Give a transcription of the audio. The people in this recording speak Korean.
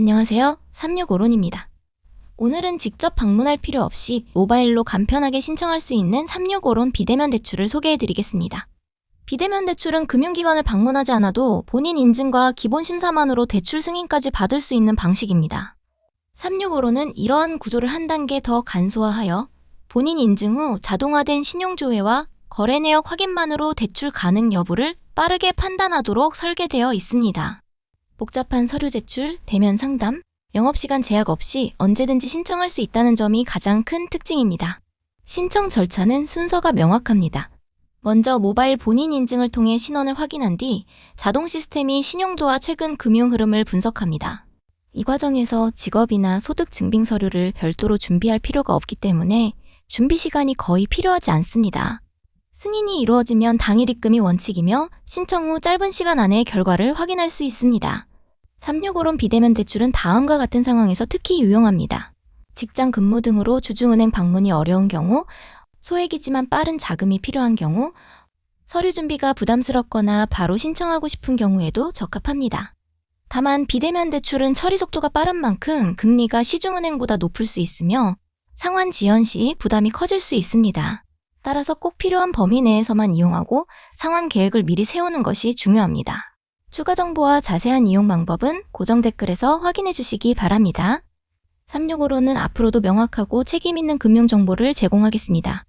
안녕하세요. 365론입니다. 오늘은 직접 방문할 필요 없이 모바일로 간편하게 신청할 수 있는 365론 비대면 대출을 소개해 드리겠습니다. 비대면 대출은 금융기관을 방문하지 않아도 본인 인증과 기본 심사만으로 대출 승인까지 받을 수 있는 방식입니다. 365론은 이러한 구조를 한 단계 더 간소화하여 본인 인증 후 자동화된 신용조회와 거래 내역 확인만으로 대출 가능 여부를 빠르게 판단하도록 설계되어 있습니다. 복잡한 서류 제출, 대면 상담, 영업시간 제약 없이 언제든지 신청할 수 있다는 점이 가장 큰 특징입니다. 신청 절차는 순서가 명확합니다. 먼저 모바일 본인 인증을 통해 신원을 확인한 뒤 자동 시스템이 신용도와 최근 금융 흐름을 분석합니다. 이 과정에서 직업이나 소득 증빙 서류를 별도로 준비할 필요가 없기 때문에 준비 시간이 거의 필요하지 않습니다. 승인이 이루어지면 당일 입금이 원칙이며 신청 후 짧은 시간 안에 결과를 확인할 수 있습니다. 365론 비대면 대출은 다음과 같은 상황에서 특히 유용합니다. 직장 근무 등으로 주중은행 방문이 어려운 경우, 소액이지만 빠른 자금이 필요한 경우, 서류 준비가 부담스럽거나 바로 신청하고 싶은 경우에도 적합합니다. 다만 비대면 대출은 처리 속도가 빠른 만큼 금리가 시중은행보다 높을 수 있으며 상환 지연 시 부담이 커질 수 있습니다. 따라서 꼭 필요한 범위 내에서만 이용하고 상환 계획을 미리 세우는 것이 중요합니다. 추가 정보와 자세한 이용 방법은 고정 댓글에서 확인해 주시기 바랍니다. 365로는 앞으로도 명확하고 책임 있는 금융 정보를 제공하겠습니다.